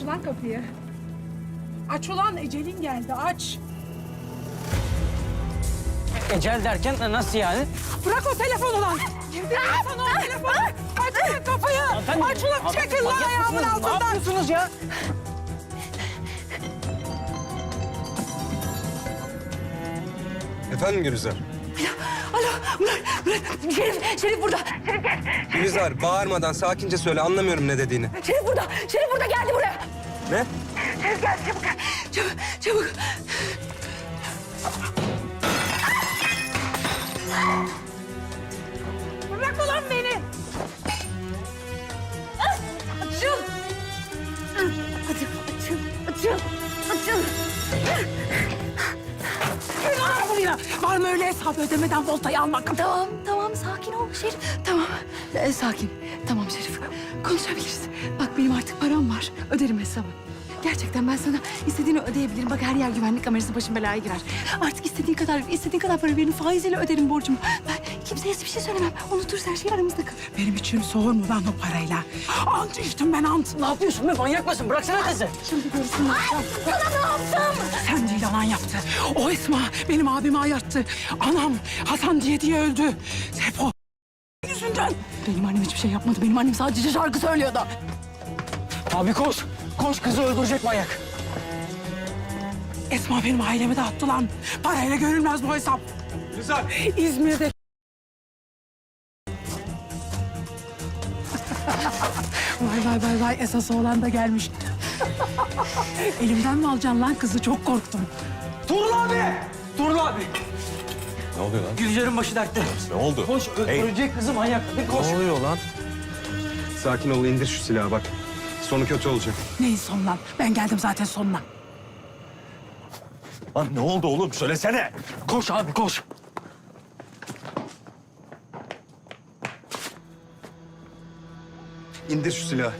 Aç ulan kapıyı. Aç ulan ecelin geldi aç. Ecel derken nasıl yani? Bırak o telefonu lan. Girdi sana o telefonu. Aç ulan kapıyı. Hanımefendi, Aç ulan hanımefendi, çekil lan manyak ayağımın mısınız? Ne altından. yapıyorsunuz ya? Efendim Gülizar? Alo Murat. Şerif, Şerif burada. Şerif gel. Gülizar bağırmadan sakince söyle anlamıyorum ne dediğini. Şerif burada. Şerif burada geldi buraya. Ne? Şerif geldi çabuk. Çabuk, çabuk. Bırak ulan beni. Buraya. Var mı öyle hesap ödemeden voltayı almak? Tamam, tamam. Sakin ol Şerif. Tamam. Ee, sakin. Tamam Şerif. Konuşabiliriz. Bak benim artık param var. Öderim hesabı. Gerçekten ben sana istediğini ödeyebilirim. Bak her yer güvenlik kamerası başım belaya girer. Artık istediğin kadar, istediğin kadar para verin. Faiziyle öderim borcumu. Ben kimseye hiçbir şey söylemem. Unuturuz her şey aramızda kalır. Benim içim soğur mu lan o parayla? Ant içtim ben ant. Ne yapıyorsun be manyak mısın? Bıraksana kızı. Şimdi görürsün. Sana ne yaptım? Sen değil anan yaptı. O Esma benim abimi ayarttı. Anam Hasan diye diye öldü. Hep o yüzünden. Benim annem hiçbir şey yapmadı. Benim annem sadece şarkı söylüyordu. Abi koş. Koş kızı öldürecek manyak. Esma benim ailemi dağıttı lan. Parayla görülmez bu hesap. Gülizar! İzmir'de Vay esas oğlan da gelmiş. Elimden mi alacaksın lan kızı çok korktum. Tuğrul abi. Tuğrul abi. Ne oluyor lan? Gülcer'in başı dertte. Ne oldu? Koş öldürecek kızı manyak. Bir koş. Ne oluyor lan? Sakin ol indir şu silahı bak. Sonu kötü olacak. Neyin sonu lan? Ben geldim zaten sonuna. Lan ne oldu oğlum? Söylesene. Koş abi koş. İndir şu silahı.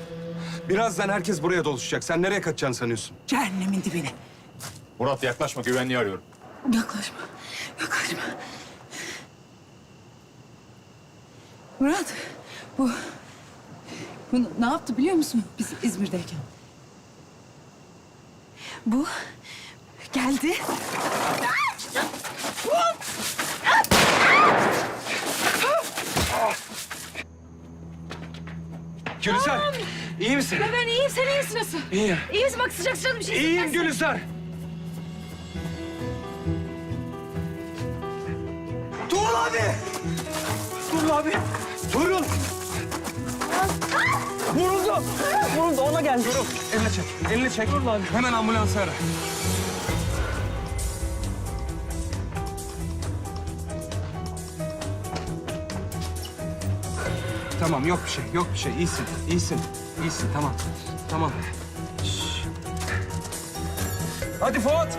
Birazdan herkes buraya doluşacak. Sen nereye kaçacaksın sanıyorsun? Cehennemin dibine. Murat yaklaşma güvenliği arıyorum. Yaklaşma. Yaklaşma. Murat, bu... Bu ne yaptı biliyor musun biz İzmir'deyken? Bu geldi. Gülizar! İyi misin? Ben iyiyim, sen iyi misin nasıl? İyiyim. İyi misin? Bak sıcak sıcak bir şey İyiyim hissetmezsin. Gülizar! Tuğrul abi! Tuğrul abi. Tuğrul! Vuruldu. Vuruldu ona geldi. Elini çek, elini çek. Hemen ambulansı ara. Tamam, yok bir şey, yok bir şey. İyisin, iyisin, iyisin. Tamam, tamam. Şş. Hadi Fuat!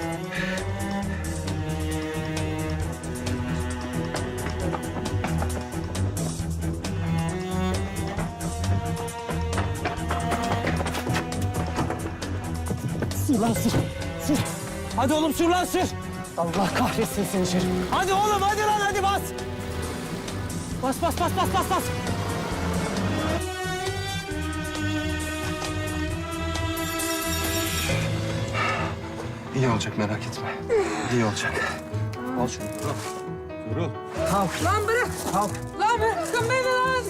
Sür lan sür. Sür. Hadi oğlum sür lan sür. Allah kahretsin seni Şerif. Hadi oğlum hadi lan hadi bas. Bas bas bas bas bas bas. İyi olacak, merak etme. İyi olacak. Al şunu. Tuğrul. Lan bırak. Lan bırakın beni lan.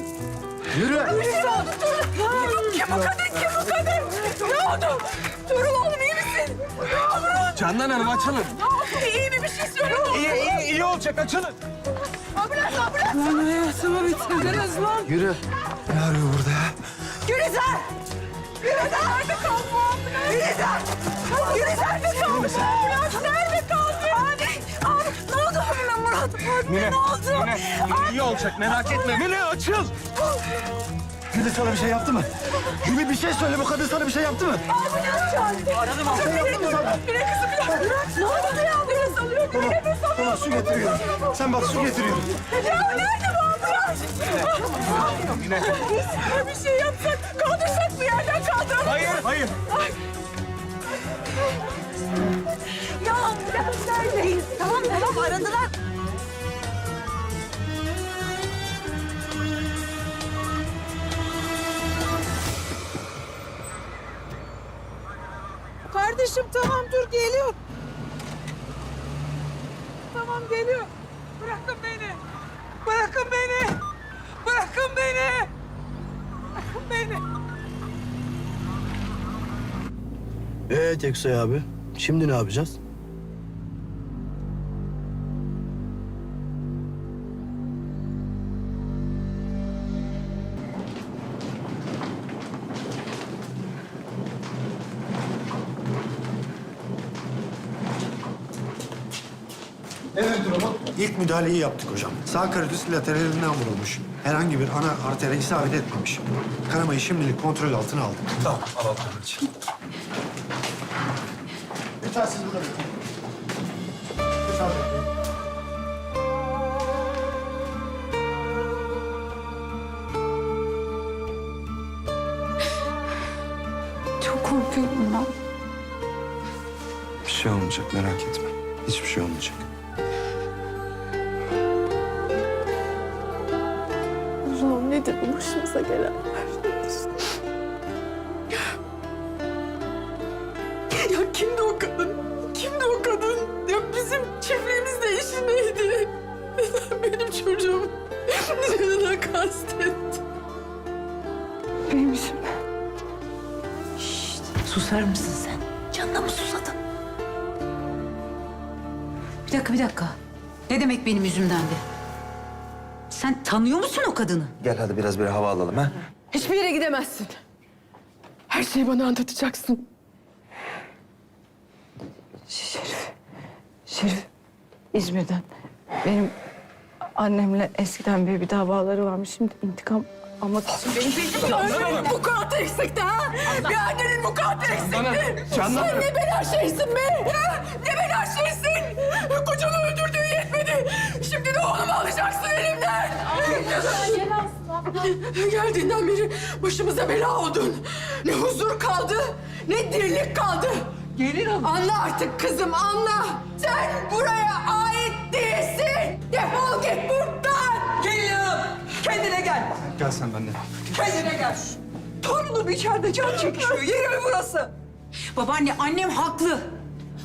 Yürü. Ne oldu Turul? Lan kim bu kadın? Kim bu kadın? Ne oldu? Turul oğlum iyi misin? Ne olur? Candan Hanım açılın. Ne oldu? İyi mi? Bir şey söyle. İyi, iyi, iyi olacak, açılın. Ambulans ambulans. Lan hayatımı bitirdiniz lan. Yürü. Ne arıyor burada ya? Gülizar! Gülizar nerede kaldı bu ambulans? Gülizar! Gülizar nerede bu ambulans? Nerede kaldı? Abi, abi ne oldu abime Murat? Mine, ne oldu? Mine, iyi olacak, merak etme. Mine açıl. Güllü sana bir şey yaptı mı? Güllü bir şey söyle bu kadın sana bir şey yaptı mı? Ambulans çağırdı. Aradım abi. Mine, Mine kızım bir dakika. Ne oldu ya? Ambulans alıyor. Bir nefes alıyor. Tamam su getiriyorum. Sen bak su getiriyorum. Ya nerede bu ambulans? Mine. bir şey yapsak, kaldırsak bir yerden kaldıralım. Hayır, hayır. Aradılar. kardeşim tamam dur geliyor. Tamam geliyor. Bırakın beni. Bırakın beni. Bırakın beni. Bırakın beni. Ee Teksoy abi, şimdi ne yapacağız? Müdahaleyi yaptık hocam. Sağ karidüs lateralinden vurulmuş. Herhangi bir ana artere isabet etmemiş. Kanamayı şimdilik kontrol altına aldık. Tamam alalım kardeşim. Lütfen siz burada bekleyin. Lütfen bekleyin. Çok korkuyorum ben. Bir şey olmayacak merak etme. Hiçbir şey olmayacak. Bu başımıza gelenler? Ya kimdi o kadın? Kimdi o kadın? Ya bizim çiftliğimizde işi neydi? Neden benim çocuğum canına kastetti? Benim yüzümden. Susar mısın sen? Canına mı susadın? Bir dakika, bir dakika. Ne demek benim yüzümdendi? Sen tanıyor musun o kadını? Gel hadi biraz bir hava alalım ha. Hiçbir yere gidemezsin. Her şeyi bana anlatacaksın. Şerif. Şerif. İzmir'den. Benim annemle eskiden bir, bir davaları varmış. Şimdi intikam almak için benim peşimde. Annenin bu kadar eksikti ha? Bir annenin bu kadar eksikti. Sen ne bela şeysin be? Ha? Ne bela şeysin? Kocamı öldürdüğü yetmedi. Şimdi de oğlumu alacaksın elimden. Geldiğinden beri başımıza bela oldun. Ne huzur kaldı, ne dirlik kaldı. Gelin hanım. Anla artık kızım, anla. Sen buraya ait değilsin. Defol git buradan. Gelin hanım, kendine gel. Gel sen benimle. Kendine gel. Torunum içeride can çekişiyor. Yeri mi burası? Babaanne, annem haklı.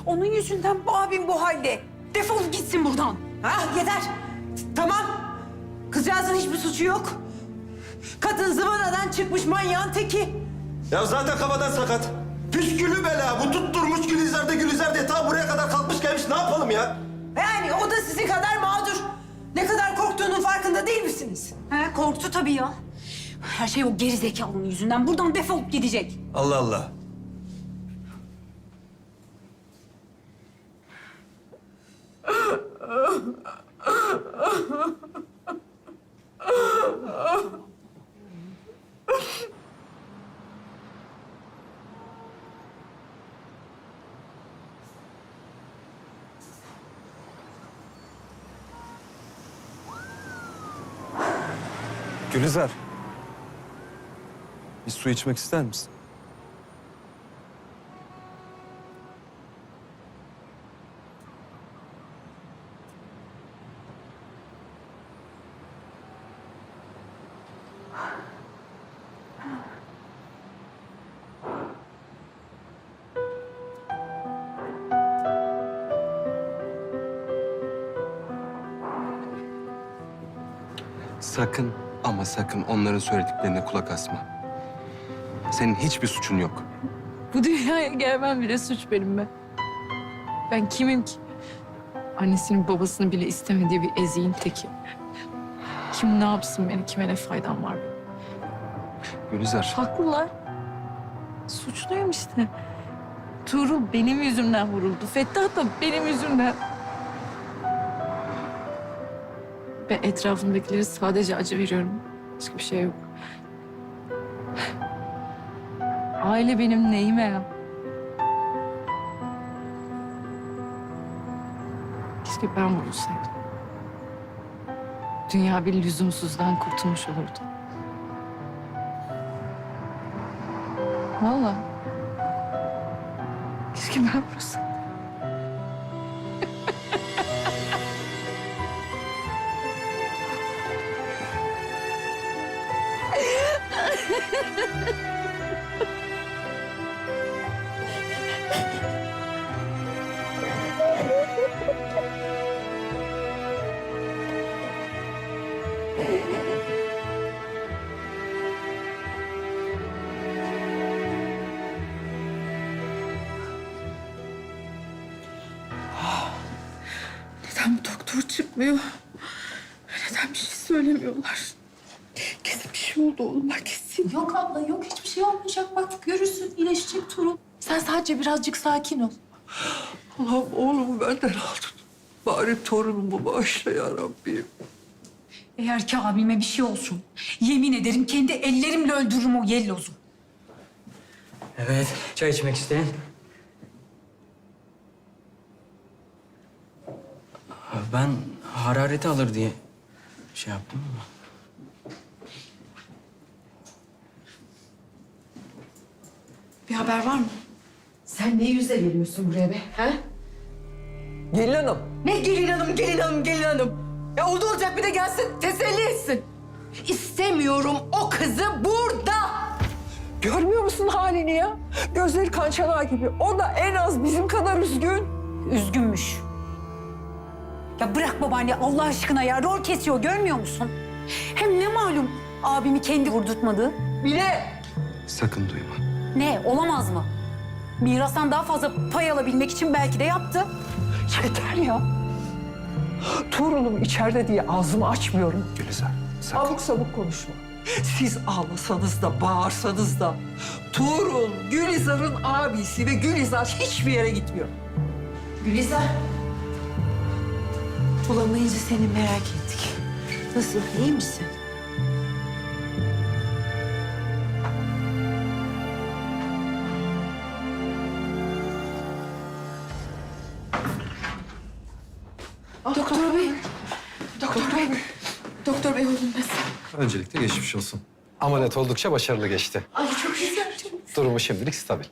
Onun yüzünden bu abim bu halde. Defol gitsin buradan. Ha, yeter. Tamam. Kızcağızın hiçbir suçu yok. Kadın zıvanadan çıkmış manyağın teki. Ya zaten kafadan sakat. Püskülü bela. Bu tutturmuş Gülizar'da Gülizar diye ta buraya kadar kalkmış gelmiş. Ne yapalım ya? Yani o da sizin kadar mağdur. Ne kadar korktuğunun farkında değil misiniz? He, korktu tabii ya. Her şey o geri zekalının yüzünden. Buradan defolup gidecek. Allah Allah. Gülizar. Bir su içmek ister misin? Sakın ama sakın onların söylediklerine kulak asma. Senin hiçbir suçun yok. Bu dünyaya gelmem bile suç benim be. Ben kimim ki? Annesinin babasını bile istemediği bir eziğin teki. Kim ne yapsın beni, kime ne faydam var benim? Gülizar. Haklılar. Suçluyum işte. Tuğrul benim yüzümden vuruldu. Fettah da benim yüzümden. Ben etrafımdakileri sadece acı veriyorum. Başka bir şey yok. Aile benim neyime ya? Keşke ben vurulsaydım. Dünya bir lüzumsuzdan kurtulmuş olurdu. Vallahi. Keşke ben vurulsaydım. Çıkmıyor. Neden bir şey söylemiyorlar? Kesin bir şey oldu oğluma kesin. Yok abla yok hiçbir şey olmayacak. Bak görürsün iyileşecek Tuğrul. Sen sadece birazcık sakin ol. Allah'ım oğlumu benden aldın. Bari torunumu bağışla ya Rabbim. Eğer ki abime bir şey olsun, yemin ederim kendi ellerimle öldürürüm o yellozu. Evet, çay içmek isteyen. Ben harareti alır diye şey yaptım ama. Bir haber var mı? Sen ne yüzle geliyorsun buraya be? He? Gelin hanım. Ne gelin hanım, gelin hanım, gelin hanım. Ya oldu olacak bir de gelsin teselli etsin. İstemiyorum o kızı burada. Görmüyor musun halini ya? Gözleri kan çanağı gibi. O da en az bizim kadar üzgün. Üzgünmüş. Ya bırak babaanne Allah aşkına ya rol kesiyor görmüyor musun? Hem ne malum abimi kendi vurdurtmadı. Bile Sakın duyma. Ne olamaz mı? Mirastan daha fazla pay alabilmek için belki de yaptı. yeter ya. Torunum içeride diye ağzımı açmıyorum. Gülizar, sakın. Abuk sabuk konuşma. Siz ağlasanız da bağırsanız da Tuğrul Gülizar'ın abisi ve Gülizar hiçbir yere gitmiyor. Gülizar. Bulamayınca seni merak ettik. Nasıl iyi misin? Doktor bey. Doktor bey. Doktor bey oldum nasıl? Öncelikle geçmiş olsun. Ameliyat oldukça başarılı geçti. Ay çok güzel, çok Durumu şimdilik stabil.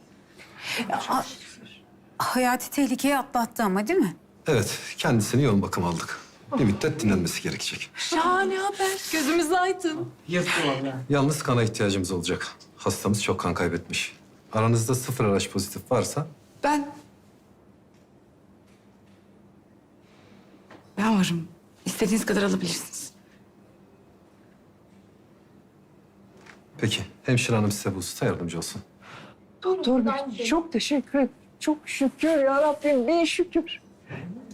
Hayati tehlikeye atlattı ama değil mi? Evet, kendisini yoğun bakım aldık. Bir müddet dinlenmesi gerekecek. Şahane haber. Gözümüz aydın. Yırttı vallahi. Yalnız kana ihtiyacımız olacak. Hastamız çok kan kaybetmiş. Aranızda sıfır araç pozitif varsa Ben... Ben varım. İstediğiniz kadar alabilirsiniz. peki hemşire hanım size bu hususta yardımcı olsun. Doktor bey çok teşekkür ederim. Çok şükür ya Rabbim bin şükür.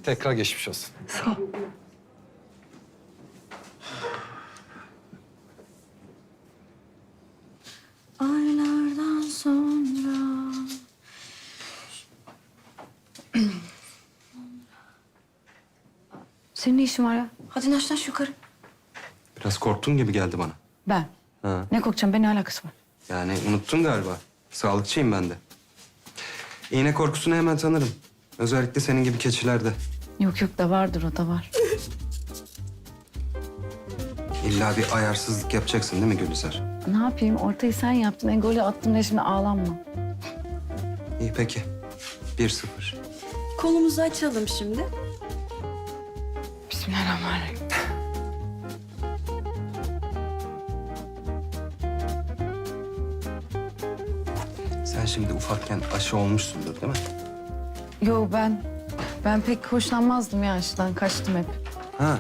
Tekrar geçmiş olsun. Sağ ol. Aylardan sonra... Senin ne işin var ya? Hadi naş naş yukarı. Biraz korktun gibi geldi bana. Ben? Ha. Ne korkacağım? Ben ne alakası var? Yani unuttun galiba. Sağlıkçıyım ben de. İğne korkusunu hemen tanırım. Özellikle senin gibi keçilerde. Yok yok da vardır o da var. İlla bir ayarsızlık yapacaksın değil mi Gülizar? ne yapayım? Ortayı sen yaptın. En golü attın diye şimdi ağlanma. İyi peki. 1-0. Kolumuzu açalım şimdi. Bismillahirrahmanirrahim. Sen şimdi ufakken aşı olmuşsundur değil mi? Yo ben... Ben pek hoşlanmazdım ya aşıdan. Kaçtım hep. Ha.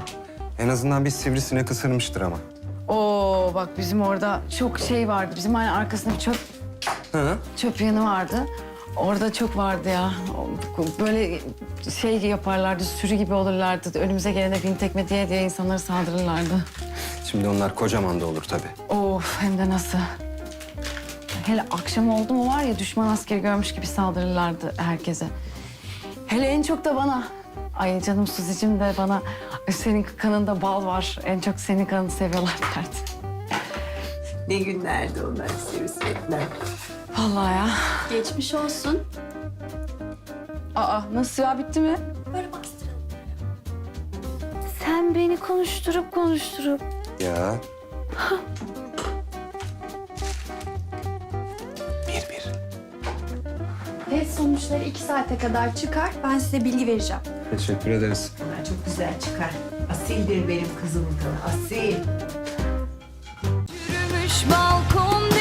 En azından bir sivrisinek ısırmıştır ama. Oo bak bizim orada çok şey vardı. Bizim hani arkasında bir çöp Ha. çöp yanı vardı. Orada çok vardı ya. Böyle şey yaparlardı, sürü gibi olurlardı. Önümüze gelene bin tekme diye diye insanlara saldırırlardı. Şimdi onlar kocaman da olur tabii. Of hem de nasıl. Hele akşam oldu mu var ya düşman askeri görmüş gibi saldırırlardı herkese. Hele en çok da bana. Ay canım Suzi'cim de bana senin kanında bal var. En çok senin kanını seviyorlar derdi. Ne günlerdi onlar sivrisinekler. Vallahi ya. Geçmiş olsun. Aa nasıl ya bitti mi? Böyle bastıralım. Sen beni konuşturup konuşturup Ya. Test sonuçları iki saate kadar çıkar. Ben size bilgi vereceğim. Teşekkür ederiz. Bunlar çok güzel çıkar. Asildir benim kızımın kanı, asil. Yürümüş balkon